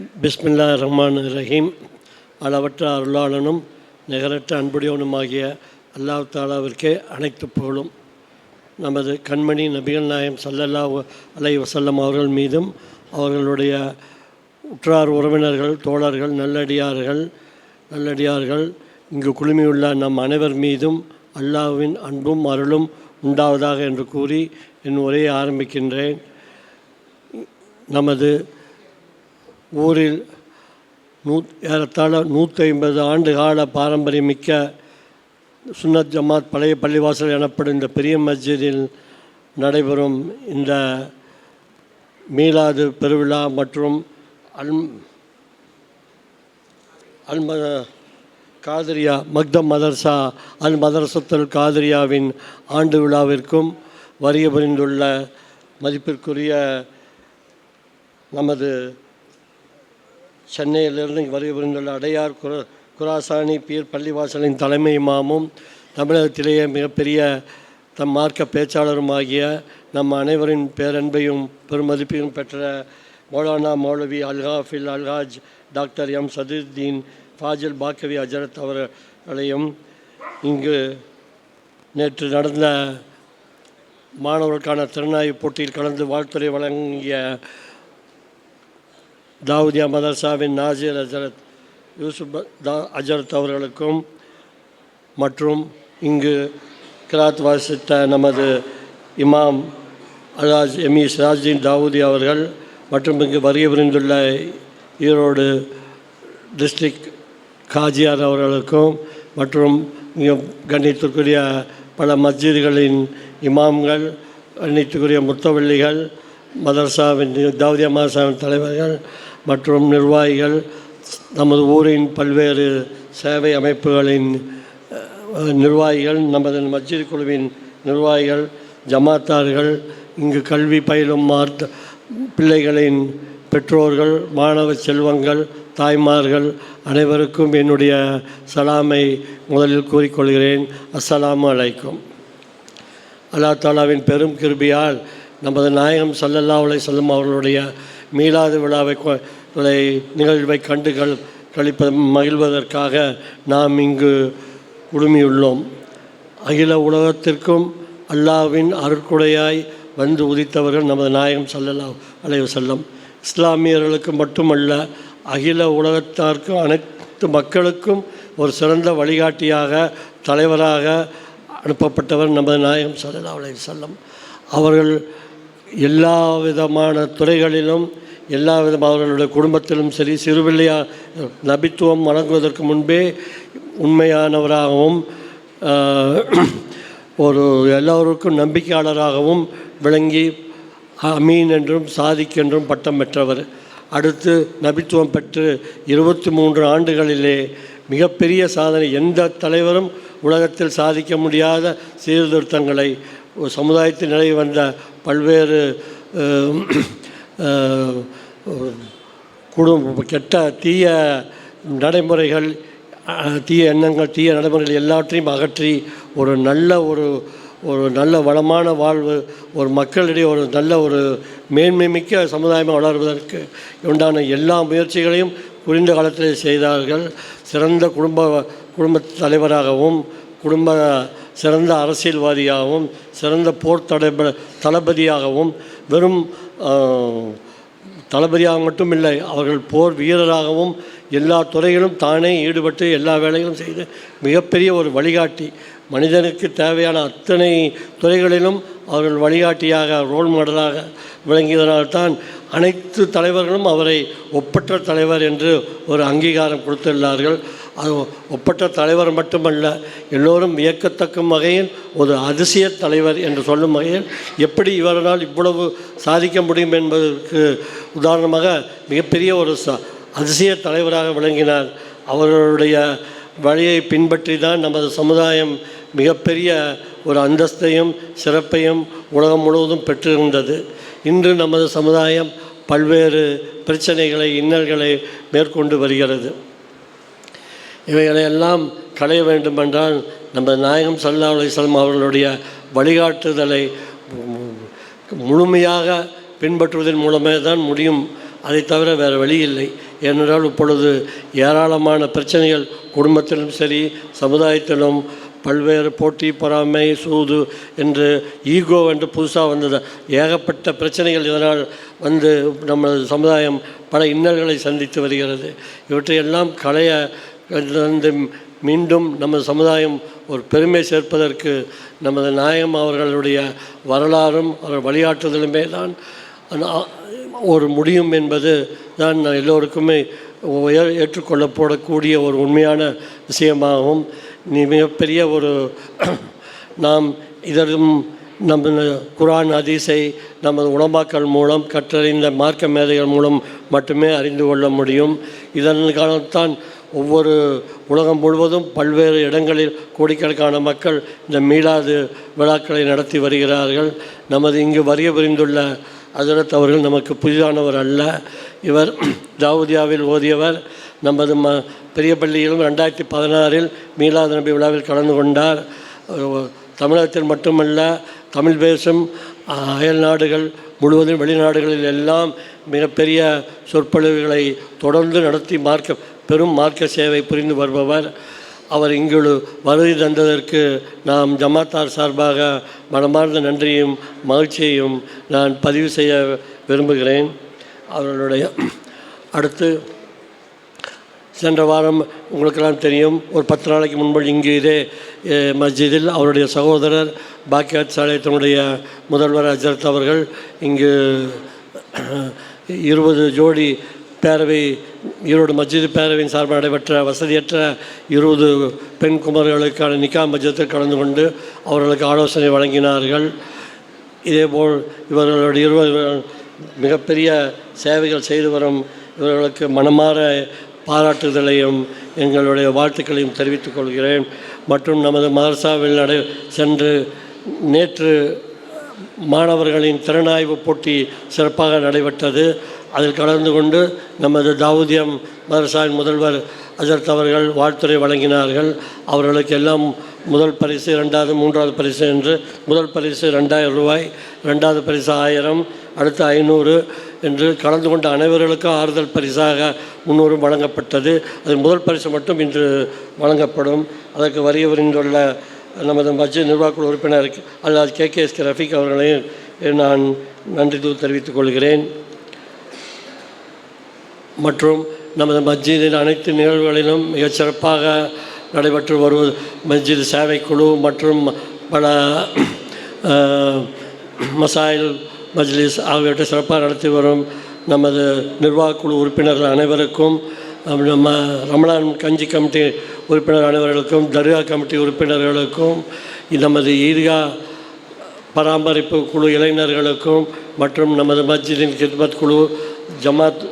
பிஸ்மில்லா ரஹ்மான் ரஹீம். அளவற்ற அருளாளனும் நிகரற்ற அன்புடையவனுமாகிய அல்லாஹ் தாலாவிற்கே அனைத்து புகழும். நமது கண்மணி நபிகள் நாயம் சல்லல்லா அலை வசல்லம் அவர்கள் மீதும் அவர்களுடைய உற்றார் உறவினர்கள் தோழர்கள் நல்லடியார்கள் நல்லடியார்கள் இங்கு குழுமியுள்ள நம் அனைவர் மீதும் அல்லாஹ்வின் அன்பும் அருளும் உண்டாவதாக என்று கூறி என் உரையை ஆரம்பிக்கின்றேன். நமது ஊரில் நூ ஏறத்தாழ நூற்றி ஐம்பது ஆண்டு கால பாரம்பரியமிக்க சுன்னத் ஜமாத் பழைய பள்ளிவாசல் எனப்படும் இந்த பெரிய மஸ்ஜிதில் நடைபெறும் இந்த மீலாது பெருவிழா மற்றும் அல் அல் ம காதிரியா மக்தம் மதர்சா அல் மதரசத்துல் காதிரியாவின் ஆண்டு விழாவிற்கும் வரிய புரிந்துள்ள மதிப்பிற்குரிய நமது சென்னையிலிருந்து இங்கு வருகை புரிந்துள்ள அடையார் குர குராசானி பீர் பள்ளிவாசலின் தலைமை இமாமும் தமிழகத்திலேயே மிகப்பெரிய தம் மார்க்க பேச்சாளருமாகிய நம் அனைவரின் பேரன்பையும் பெருமதிப்பையும் பெற்ற மௌலானா மௌலவி அல்ஹாஃபில் அல்ஹாஜ் டாக்டர் எம் சதுர்தீன் ஃபாஜில் பாக்கவி அஜரத் அவர்களையும் இங்கு நேற்று நடந்த மாணவர்களுக்கான திறனாய்வு போட்டியில் கலந்து வாழ்த்துறை வழங்கிய தாவூதியா மதர்சாவின் நாசிர் அஜரத் யூசுப் தா அஜரத் அவர்களுக்கும் மற்றும் இங்கு கிராத் வாசித்த நமது இமாம் அலாஜ் எமி சிராஜ்தீன் தாவூதி அவர்கள் மற்றும் இங்கு வருகை புரிந்துள்ள ஈரோடு டிஸ்ட்ரிக் காஜியார் அவர்களுக்கும் மற்றும் இங்கே கண்ணியத்திற்குரிய பல மஸ்ஜிதுகளின் இமாம்கள் கண்ணியத்துக்குரிய முத்தவள்ளிகள் மதர்சாவின் தாவூதியா மதர்சாவின் தலைவர்கள் மற்றும் நிர்வாகிகள் நமது ஊரின் பல்வேறு சேவை அமைப்புகளின் நிர்வாகிகள் நமது மஸ்ஜித் குழுவின் நிர்வாகிகள் ஜமாத்தார்கள் இங்கு கல்வி பயிலும் மார்த்த பிள்ளைகளின் பெற்றோர்கள் மாணவ செல்வங்கள் தாய்மார்கள் அனைவருக்கும் என்னுடைய சலாமை முதலில் கூறிக்கொள்கிறேன். அஸ்ஸலாமு அலைக்கும். அல்லா தாலாவின் பெரும் கிருபியால் நமது நாயகம் சல்லல்லா உலை செல்லும் அவர்களுடைய மீளாது விழாவை கொ- நிகழ்வை கண்டு கள் கழிப்ப மகிழ்வதற்காக நாம் இங்கு குழுமியுள்ளோம். அகில உலகத்திற்கும் அல்லாவின் அருட்குடையாய் வந்து உதித்தவர்கள் நமது நாயகம் சல்லல்லா அலைஹி செல்லம் இஸ்லாமியர்களுக்கு மட்டுமல்ல அகில உலகத்தார்க்கும் அனைத்து மக்களுக்கும் ஒரு சிறந்த வழிகாட்டியாக தலைவராக அனுப்பப்பட்டவர் நமது நாயகம் சல்லல்லா அலைஹி செல்லம் அவர்கள் எல்லா விதமான துறைகளிலும் எல்லா விதமாக அவர்களுடைய குடும்பத்திலும் சரி சிறுபிள்ளையா நபித்துவம் வழங்குவதற்கு முன்பே உண்மையானவராகவும் ஒரு எல்லோருக்கும் நம்பிக்கையாளராகவும் விளங்கி அமீன் என்றும் சாதிக் என்றும் பட்டம் பெற்றவர். அடுத்து நபித்துவம் பெற்று இருபத்தி மூன்று ஆண்டுகளிலே மிகப்பெரிய சாதனை எந்த தலைவரும் உலகத்தில் சாதிக்க முடியாத சீர்திருத்தங்களை சமுதாயத்தில் நிலை வந்த பல்வேறு குடும்ப கெட்ட தீய நடைமுறைகள் தீய எண்ணங்கள் தீய நடைமுறைகள் எல்லாவற்றையும் அகற்றி ஒரு நல்ல ஒரு ஒரு நல்ல வளமான வாழ்வு ஒரு மக்களிடையே ஒரு நல்ல ஒரு மேன்மை மிக்க சமுதாயமாக வளர்வதற்கு உண்டான எல்லா முயற்சிகளையும் குறைந்த காலத்தில் செய்தார்கள். சிறந்த குடும்ப குடும்ப தலைவராகவும் குடும்ப சிறந்த அரசியல்வாதியாகவும் சிறந்த போர் தடப தளபதியாகவும் வெறும் தளபதியாக மட்டும் இல்லை அவர்கள் போர் வீரராகவும் எல்லா துறைகளும் தானே ஈடுபட்டு எல்லா வேலைகளும் செய்து மிகப்பெரிய ஒரு வழிகாட்டி. மனிதனுக்கு தேவையான அத்தனை துறைகளிலும் அவர்கள் வழிகாட்டியாக ரோல் மாடலாக விளங்கியதனால்தான் அனைத்து தலைவர்களும் அவரை ஒப்பற்ற தலைவர் என்று ஒரு அங்கீகாரம் கொடுத்துள்ளார்கள் அது ஒப்பற்ற தலைவர் மட்டுமல்ல எல்லோரும் வியக்கத்தக்கும் வகையில் ஒரு அதிசய தலைவர் என்று சொல்லும் வகையில் எப்படி இவரால் இவ்வளவு சாதிக்க முடியும் என்பதற்கு உதாரணமாக மிகப்பெரிய ஒரு ச அதிசய தலைவராக விளங்கினார். அவர்களுடைய வழியை பின்பற்றி தான் நமது சமுதாயம் மிகப்பெரிய ஒரு அந்தஸ்தையும் சிறப்பையும் உலகம் முழுவதும் பெற்றிருந்தது. இன்று நமது சமுதாயம் பல்வேறு பிரச்சனைகளை இன்னல்களை மேற்கொண்டு வருகிறது. இவைகளையெல்லாம் களைய வேண்டுமென்றால் நம்ம நாயகம் சல்லா அலிஸ்லாம் அவர்களுடைய வழிகாட்டுதலை முழுமையாக பின்பற்றுவதன் மூலமே தான் முடியும். அதை தவிர வேறு வழி இல்லை. ஏனென்றால் இப்பொழுது ஏராளமான பிரச்சனைகள் குடும்பத்திலும் சரி சமுதாயத்திலும் பல்வேறு போட்டி பொறாமை சூது என்று ஈகோ என்று புதுசாக வந்தது. ஏகப்பட்ட பிரச்சனைகள் இதனால் வந்து நமது சமுதாயம் பல இன்னல்களை சந்தித்து வருகிறது. இவற்றையெல்லாம் களைய வந்து மீண்டும் நமது சமுதாயம் ஒரு பெருமை சேர்ப்பதற்கு நமது நாயம் அவர்களுடைய வரலாறும் அவர் வழியாற்றுதலுமே தான் ஒரு முடியும் என்பது தான் எல்லோருக்குமே உயர் ஏற்றுக்கொள்ளப்படக்கூடிய ஒரு உண்மையான விஷயமாகும் நீ மிகப்பெரிய ஒரு நாம் இதற்கும் நம்ம குரான் அதிசை நமது உணவாக்கள் மூலம் கற்றறிந்த மார்க்க மேதைகள் மூலம் மட்டுமே அறிந்து கொள்ள முடியும். இதன் காலத்தான் ஒவ்வொரு உலகம் முழுவதும் பல்வேறு இடங்களில் கோடிக்கணக்கான மக்கள் இந்த மீளாது விழாக்களை நடத்தி வருகிறார்கள். நமது இங்கு வரிய புரிந்துள்ள அதிரத் அவர்கள் நமக்கு புதிதானவர் அல்ல. இவர் தாவூதியாவில் ஓதியவர். நமது ம பெரிய பள்ளியிலும் ரெண்டாயிரத்தி பதினாறில் மீளாது நபி விழாவில் கலந்து கொண்டார். தமிழகத்தில் மட்டுமல்ல தமிழ் பேசும் அயல் நாடுகள் முழுவதும் வெளிநாடுகளில் எல்லாம் மிகப்பெரிய சொற்பொழிவுகளை தொடர்ந்து நடத்தி மார்க்க பெரும் மார்க்க சேவை புரிந்து வருபவர். அவர் இங்கு வருகை தந்ததற்கு நாம் ஜமாத்தார் சார்பாக மனமார்ந்த நன்றியும் மகிழ்ச்சியையும் நான் பதிவு செய்ய விரும்புகிறேன். அவர்களுடைய அடுத்து சென்ற வாரம் உங்களுக்கெல்லாம் தெரியும் ஒரு பத்து நாளைக்கு முன்பு இங்கு இதே மஸ்ஜிதில் அவருடைய சகோதரர் பாக்கியாத் சாலயத்தினுடைய முதல்வர் அஜரத் அவர்கள் இங்கு இருபது ஜோடி பேரவை ஈரோடு மஸ்ஜித் பேரவையின் சார்பாக நடைபெற்ற வசதியற்ற இருபது பெண் குமர்களுக்கான நிக்கா மஜத்தில் கலந்து கொண்டு அவர்களுக்கு ஆலோசனை வழங்கினார்கள். இதேபோல் இவர்களுடைய இருவர் மிகப்பெரிய சேவைகள் செய்து வரும் இவர்களுக்கு மனமாற பாராட்டுதலையும் எங்களுடைய வாழ்த்துக்களையும் தெரிவித்துக் கொள்கிறேன். மற்றும் நமது மதர்சாவில் நடை சென்று நேற்று மாணவர்களின் திறனாய்வு போட்டி சிறப்பாக நடைபெற்றது. அதில் கலந்து கொண்டு நமது தாவூதியம் மதரசாவின் முதல்வர் அஜர்த் அவர்கள் வாழ்த்துறை வழங்கினார்கள். அவர்களுக்கு எல்லாம் முதல் பரிசு ரெண்டாவது மூன்றாவது பரிசு என்று முதல் பரிசு ரெண்டாயிரம் ரூபாய் ரெண்டாவது பரிசு ஆயிரம் அடுத்து ஐநூறு என்று கலந்து கொண்ட அனைவர்களுக்கும் ஆறுதல் பரிசாக முன்னூறு வழங்கப்பட்டது. அது முதல் பரிசு மட்டும் இன்று வழங்கப்படும். அதற்கு வரிய நமது மஸ்ஜித் நிர்வாகக்குழு உறுப்பினர் அல்லாது K K S K Rafiq அவர்களையும் நான் நன்றி தெரிவித்துக் கொள்கிறேன். மற்றும் நமது மஸ்ஜிதின் அனைத்து நிகழ்வுகளிலும் மிகச்சிறப்பாக நடைபெற்று வருவது மஸ்ஜித் சேவைக்குழு மற்றும் பல மசாயில் மஜ்லிஸ் ஆகியவற்றை சிறப்பாக நடத்தி வரும் நமது நிர்வாகக்குழு உறுப்பினர்கள் அனைவருக்கும் நம்ம ரமலான் கஞ்சி கமிட்டி உறுப்பினர் அனைவர்களுக்கும் தர்கா கமிட்டி உறுப்பினர்களுக்கும் நமது ஈத்கா பராமரிப்பு குழு இளைஞர்களுக்கும் மற்றும் நமது மஸ்ஜிதின் கித்மத் குழு ஜமாத்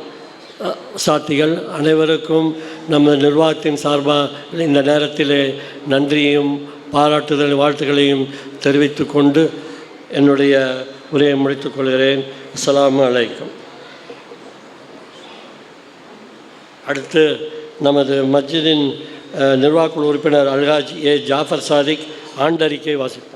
சாத்திகள் அனைவருக்கும் நமது நிர்வாகத்தின் சார்பாக இந்த நேரத்திலே நன்றியும் பாராட்டுதல் வாழ்த்துக்களையும் தெரிவித்து கொண்டு என்னுடைய உரையை முடித்துக் கொள்கிறேன். அஸ்ஸலாமு அலைக்கும். அடுத்து நமது மஸ்ஜிதின் அஹ், நிர்வாகக்குழு உறுப்பினர் அல்ஹாஜ் ஏ ஜாஃபர் சாதிக் ஆண்டறிக்கை வாசிப்பார்